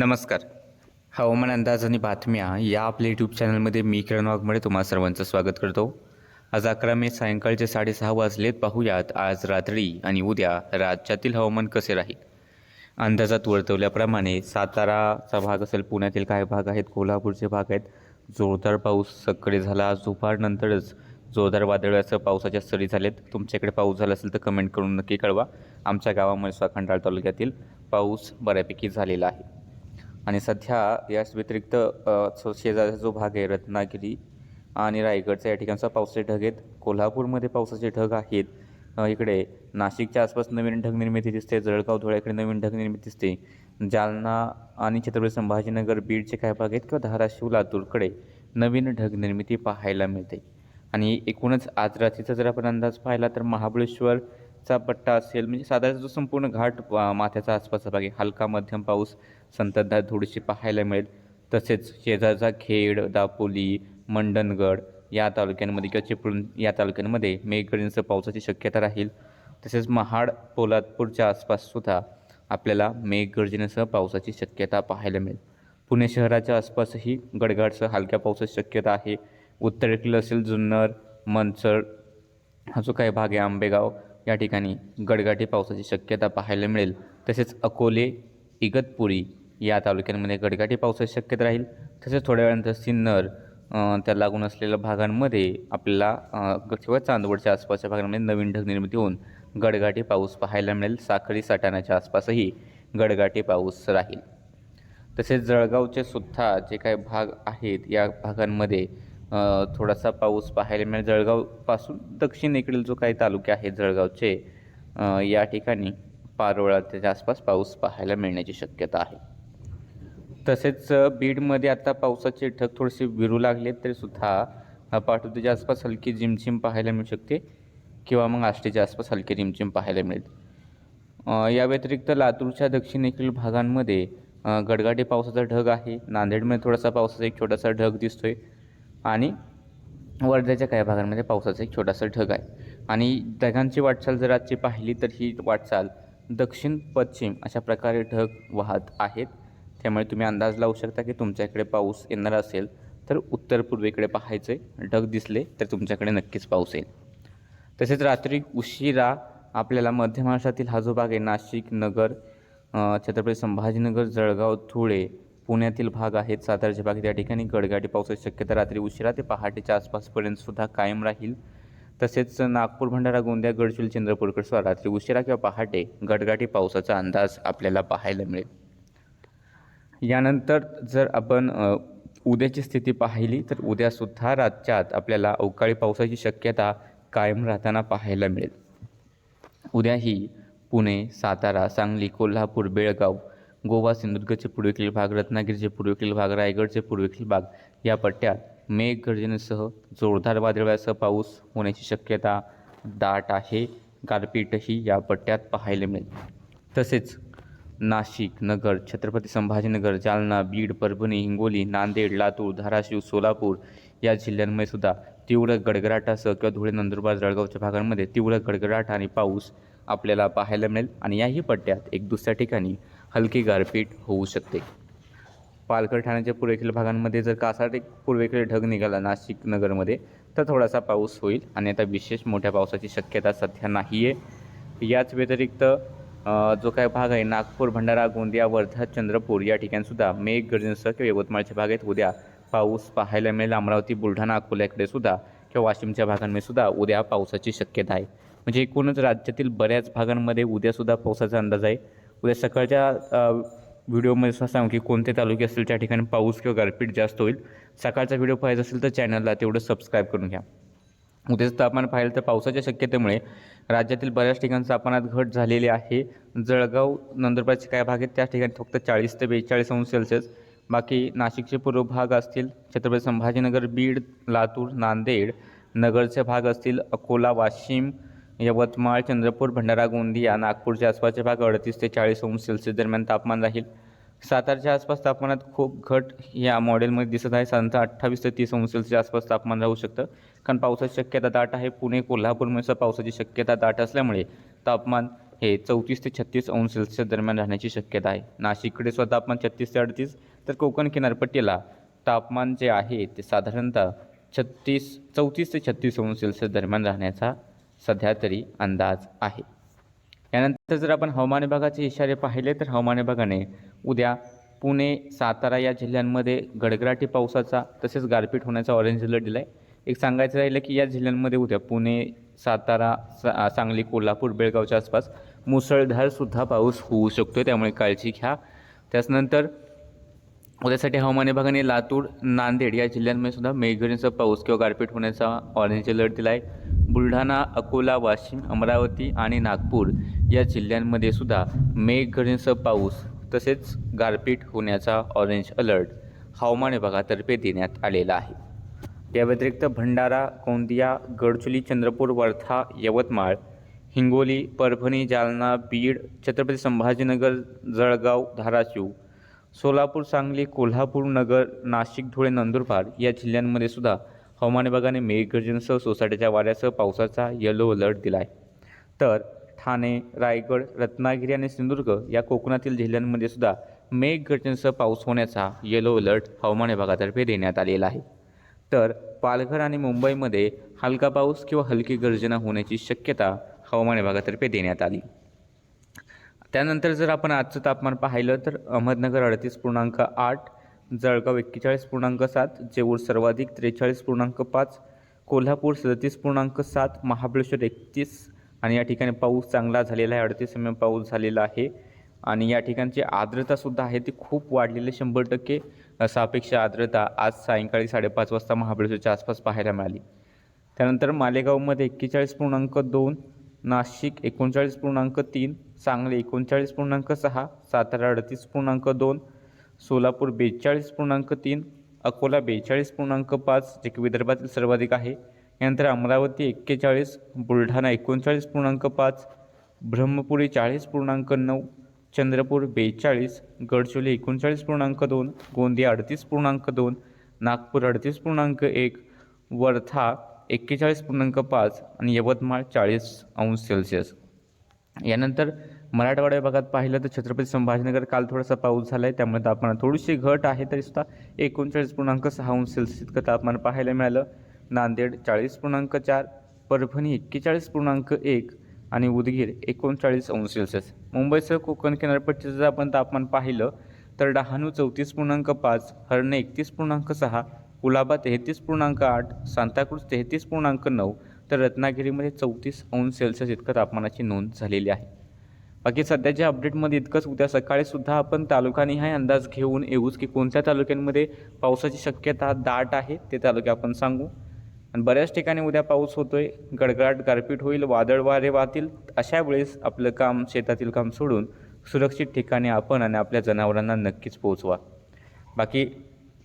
नमस्कार. हवामान अंदाज आणि बातम्या या आपल्या यूट्यूब चॅनलमध्ये मी किरण वाघमळे तुम्हा सर्वांचं स्वागत करतो. आज अकरा मे सायंकाळचे साडेसहा वाजलेत. पाहूयात आज रात्री आणि उद्या राज्यातील हवामान कसे राहील? अंदाजात वर्तवल्याप्रमाणे साताराचा भाग असेल पुण्यातील काही भाग आहेत कोल्हापूरचे भाग आहेत. जोरदार पाऊस सकाळी झाला. आज दुपारनंतरच जोरदार वादळासह पावसाच्या सरी झालेत. तुमच्याकडे पाऊस झाला असेल तर कमेंट करून नक्की कळवा. आमच्या गावामध्ये स्वाखंडाळ तालुक्यातील पाऊस बऱ्यापैकी झालेला आहे. आणि सध्या याच व्यतिरिक्त शेजारचा जो भाग आहे रत्नागिरी आणि रायगडचा या ठिकाणचा पावसाचे ढग आहेत. कोल्हापूरमध्ये पावसाचे ढग आहेत. इकडे नाशिकच्या आसपास नवीन ढग निर्मिती दिसते. जळगाव धुळ्याकडे नवीन ढग निर्मिती दिसते. जालना आणि छत्रपती संभाजीनगर बीडचे काही भाग आहेत किंवा धाराशिव लातूरकडे नवीन ढग निर्मिती पाहायला मिळते. आणि एकूणच आज रात्रीचा जर आपण अंदाज पाहिला तर महाबळेश्वरचा पट्टा असेल म्हणजे साधारण जो संपूर्ण घाट माथ्याचा आसपासचा भाग आहे. हलका मध्यम पाऊस संततधार थोडीशी पाहायला मिळेल. तसेच शेजारचा खेड दापोली मंडणगड या तालुक्यांमध्ये किंवा चिपळूण या तालुक्यांमध्ये मेघगर्जनेसह पावसाची शक्यता राहील. तसेच महाड पोलादपूरच्या आसपाससुद्धा आपल्याला मेघगर्जनेसह पावसाची शक्यता पाहायला मिळेल. पुणे शहराच्या आसपासही गडगडसह हलक्या पावसाची शक्यता आहे. उत्तरेकडील असेल जुन्नर मनसर हा जो काही भाग आहे आंबेगाव. या ठिकाणी गडगाठी पावसाची शक्यता पाहायला मिळेल. तसेच अकोले इगतपुरी या तालुक्यांमध्ये गडगाठी पावसाची शक्यता राहील. तसेच थोड्या वेळानंतर सिन्नर त्या लागून असलेल्या भागांमध्ये आपल्याला किंवा चांदवडच्या आसपासच्या भागांमध्ये नवीन ढग निर्मिती होऊन गडगाठी पाऊस पाहायला मिळेल. साखळी साठाण्याच्या आसपासही गडगाठी पाऊस राहील. तसेच जळगावचे सुद्धा जे काही भाग आहेत या भागांमध्ये थोडासा पाऊस पाहायला मिळेल. जळगावपासून दक्षिणेकडील जो काही तालुके आहेत जळगावचे या ठिकाणी पारोळा त्याच्या आसपास पाऊस पाहायला मिळण्याची शक्यता आहे. तसेच बीडमध्ये आता पावसाचे ढग थोडेसे विरू लागले तरीसुद्धा सुद्धा आसपास हलकी जिमछिम पाहायला मिळू शकते किंवा मग आष्टीच्या आसपास हलकी रिमझिम पाहायला मिळेल. या व्यतिरिक्त लातूरच्या दक्षिणेकडील भागांमध्ये गडगाटी पावसाचा ढग आहे. नांदेडमध्ये थोडासा पावसाचा एक छोटासा ढग दिसतोय आणि वर्ध्याच्या काही भागांमध्ये पावसाचा एक छोटासा ढग आहे. आणि ढगांची वाटचाल जर आजची पाहिली तर ही वाटचाल दक्षिण पश्चिम अशा प्रकारे ढग वाहत आहेत. त्यामुळे तुम्ही अंदाज लावू शकता की तुमच्याकडे पाऊस येणार असेल तर उत्तर पूर्वेकडे पाहायचे ढग दिसले तर तुमच्याकडे नक्कीच पाऊस येईल. तसेच रात्री उशिरा आपल्याला मध्य महाराष्ट्रातील हा जो भाग आहे नाशिक नगर छत्रपती संभाजीनगर जळगाव धुळे पुण्यातील भाग आहेत. सातारचे भाग त्या ठिकाणी गडगाडी पावसाची शक्यता रात्री उशिरा ते पहाटेच्या आसपासपर्यंत सुद्धा कायम राहील. तसेच नागपूर भंडारा गोंदिया गडचिरोली चंद्रपूरकडे रात्री उशिरा किंवा पहाटे गडगाटी पावसाचा अंदाज आपल्याला पाहायला मिळेल. यानंतर जर आपण उद्याची स्थिती पाहिली तर उद्यासुद्धा राज्यात आपल्याला अवकाळी पावसाची शक्यता कायम राहताना पाहायला मिळेल. उद्याही पुणे सातारा सांगली कोल्हापूर बेळगाव गोवा सिंधुदुर्गचे पूर्वेकडील भाग रत्नागिरीचे पूर्वेकडील भाग रायगडचे पूर्वेकडील भाग या पट्ट्यात मेघगर्जनेसह जोरदार वादळासह पाऊस होण्याची शक्यता दाट आहे. गारपीटही या पट्ट्यात पाहायला मिळेल. तसेच नाशिक नगर छत्रपती संभाजीनगर जालना बीड परभणी हिंगोली नांदेड लातूर धाराशिव सोलापूर या जिल्ह्यांमध्ये सुद्धा तीव्र गडगडाटासह किंवा धुळे नंदुरबार जळगावच्या भागांमध्ये तीव्र गडगडाट आणि पाऊस आपल्याला पाहायला मिळेल आणि याही पट्ट्यात एक दुसऱ्या ठिकाणी हलकी गारपीट होऊ शकते. पालघर ठाण्याच्या पूर्वेकडील भागांमध्ये जर कासाटे पूर्वेकडे ढग निघाला नाशिक नगरमध्ये तर थोडासा पाऊस होईल आणि आता विशेष मोठ्या पावसाची शक्यता सध्या नाही आहे याच व्यतिरिक्त जो काही भाग आहे नागपूर भंडारा गोंदिया वर्धा चंद्रपूर या ठिकाणीसुद्धा मेघगर्जनेसह किंवा यवतमाळच्या भागात उद्या पाऊस पाहायला मिळेल. अमरावती बुलढाणा अकोल्याकडे सुद्धा किंवा वाशिमच्या भागांमध्ये सुद्धा उद्या पावसाची शक्यता आहे. म्हणजे एकूणच राज्यातील बऱ्याच भागांमध्ये उद्यासुद्धा पावसाचा अंदाज आहे. उद्या सकाळच्या व्हिडिओमध्ये सुद्धा सांगू की कोणते तालुके असतील त्या ठिकाणी पाऊस किंवा गारपीट जास्त होईल. सकाळचा व्हिडिओ पाहायचा असेल तर चॅनलला तेवढं सबस्क्राईब करून घ्या. उद्याचं तापमान पाहिलं तर पावसाच्या शक्यतेमुळे राज्यातील बऱ्याच ठिकाणी तापमानात घट झालेली आहे. जळगाव नंदुरबारचे काय भाग आहेत त्या ठिकाणी फक्त चाळीस ते बेचाळीस अंश सेल्सिअस. बाकी नाशिकचे पूर्व भाग असतील छत्रपती संभाजीनगर बीड लातूर नांदेड. नगरचे भाग असतील अकोला वाशिम यवतमाळ चंद्रपूर भंडारा गोंदिया. नागपूरच्या आसपासचे भाग अडतीस ते चाळीस अंश सेल्सिअस दरम्यान तापमान राहील. सातारच्या आसपास तापमानात खूप घट या मॉडेलमध्ये दिसत आहे. साधारणतः अठ्ठावीस ते तीस अंश सेल्सिअसच्या आसपास तापमान राहू शकतं. कारण पावसाची शक्यता दाट आहे. पुणे कोल्हापूरमध्ये पावसाची शक्यता दाट असल्यामुळे तापमान हे चौतीस ते छत्तीस अंश सेल्सिअस दरम्यान राहण्याची शक्यता आहे. नाशिककडे स्वतः तापमान छत्तीस ते अडतीस तर कोकण किनारपट्टीला तापमान जे आहे ते साधारणतः छत्तीस चौतीस ते छत्तीस अंश सेल्सिअस दरम्यान राहण्याचा सध्या तरी अंदाज आहे. यानंतर जर आपण हवामान विभागाचे इशारे पाहिले तर हवामान विभागाने उद्या पुणे सातारा या जिल्ह्यांमध्ये गडगडाटी पावसाचा तसेच गारपीट होण्याचा ऑरेंज अलर्ट दिला आहे एक सांगायचं राहिलं की या जिल्ह्यांमध्ये उद्या पुणे सातारा सा सांगली कोल्हापूर बेळगावच्या आसपास मुसळधारसुद्धा पाऊस होऊ शकतो त्यामुळे काळजी घ्या. त्याचनंतर उद्यासाठी हवामान विभागाने लातूर नांदेड या जिल्ह्यांमध्ये सुद्धा मेघगर्जनेचा पाऊस किंवा गारपीट होण्याचा ऑरेंज अलर्ट दिला आहे बुलढाणा अकोला वाशिम अमरावती आणि नागपूर या जिल्ह्यांमध्ये सुद्धा मेघगर्जनेचा पाऊस तसेच गारपीट होण्याचा ऑरेंज अलर्ट हवामान विभागातर्फे देण्यात आलेला आहे. याव्यतिरिक्त भंडारा गोंदिया गडचुली चंद्रपूर वर्धा यवतमाळ हिंगोली परभणी जालना बीड छत्रपती संभाजीनगर जळगाव धाराशिव सोलापूर सांगली कोल्हापूर नगर नाशिक धुळे नंदुरबार या जिल्ह्यांमध्ये सुद्धा हवामान विभागाने मेघगर्जनेसह सोसाट्याच्या वाऱ्यासह पावसाचा येलो अलर्ट दिला आहे तर ठाणे रायगड रत्नागिरी आणि सिंधुदुर्ग या कोकणातील जिल्ह्यांमध्ये सुद्धा मेघगर्जनेसह पाऊस होण्याचा येलो अलर्ट हवामान विभागातर्फे देण्यात आलेला आहे. तर पालघर आणि मुंबईमध्ये हलका पाऊस किंवा हलकी गर्जना होण्याची शक्यता हवामान विभागातर्फे देण्यात आली. त्यानंतर जर आपण आजचं तापमान पाहिलं तर अहमदनगर अडतीस पूर्णांक आठ जळगाव एक्केचाळीस पूर्णांक सात जेऊर सर्वाधिक त्रेचाळीस पूर्णांक पाच कोल्हापूर सदतीस पूर्णांक सात महाबळेश्वर एकतीस आणि या ठिकाणी पाऊस चांगला झालेला आहे अडतीस एम एम पाऊस झालेला आहे. आणि या ठिकाणची आर्द्रतासुद्धा आहे ती खूप वाढलेली शंभर टक्के सापेक्ष आर्द्रता आज सायंकाळी साडेपाच वाजता महाबळेश्वरच्या आसपास पाहायला मिळाली. त्यानंतर मालेगावमध्ये एक्केचाळीस पूर्णांक दोन नाशिक एकोणचाळीस पूर्णांक तीन सांगली एकोणचाळीस पूर्णांक सहा सातारा अडतीस पूर्णांक दोन सोलापूर बेचाळीस पूर्णांक तीन अकोला बेचाळीस पूर्णांक पाच जे की विदर्भातील सर्वाधिक आहे. यानंतर अमरावती एक्केचाळीस बुलढाणा एकोणचाळीस पूर्णांक पाच ब्रह्मपुरी चाळीस पूर्णांक नऊ चंद्रपूर बेचाळीस गडचिरोली एकोणचाळीस पूर्णांक दोन गोंदिया अडतीस पूर्णांक दोन नागपूर अडतीस पूर्णांक एक वर्धा एक्केचाळीस पूर्णांक पाच आणि यवतमाळ चाळीस अंश सेल्सिअस. यानंतर मराठवाडा विभागात पाहिलं तर छत्रपती संभाजीनगर काल थोडासा पाऊस झाला आहे त्यामुळे तापमानात थोडीशी घट आहे तरीसुद्धा एकोणचाळीस पूर्णांक सहा अंश सेल्सिअस इतकं तापमान पाहायला मिळालं. नांदेड चाळीस पूर्णांक चार परभणी एक्केचाळीस पूर्णांक एक आणि उदगीर एकोणचाळीस अंश सेल्सिअस मुंबईसह कोकण किनारपट्टीचं जर आपण तापमान पाहिलं तर डहाणू चौतीस पूर्णांक पाच हरणे एकतीस पूर्णांक सहा कुलाबा तेहतीस पूर्णांक आठ सांताक्रूज तेहतीस पूर्णांक नऊ तर रत्नागिरीमध्ये चौतीस अंश सेल्सिअस इतकं तापमानाची नोंद झालेली आहे. बाकी सध्याच्या अपडेटमध्ये इतकंच. उद्या सकाळीसुद्धा आपण तालुकानिहाय अंदाज घेऊन येऊच की कोणत्या तालुक्यांमध्ये पावसाची शक्यता दाट आहे ते तालुके आपण सांगू. आणि बऱ्याच ठिकाणी उद्या पाऊस होतोय गडगडाट गारपीट होईल वादळ वारे वाहतील. अशा वेळेस आपलं काम शेतातील काम सोडून सुरक्षित ठिकाणी आपण आणि आपल्या जनावरांना नक्कीच पोहोचवा. बाकी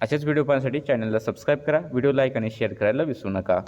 असेच व्हिडिओ पाहण्यासाठी चॅनलला सबस्क्राईब करा व्हिडिओ लाईक आणि शेअर करायला विसरू नका.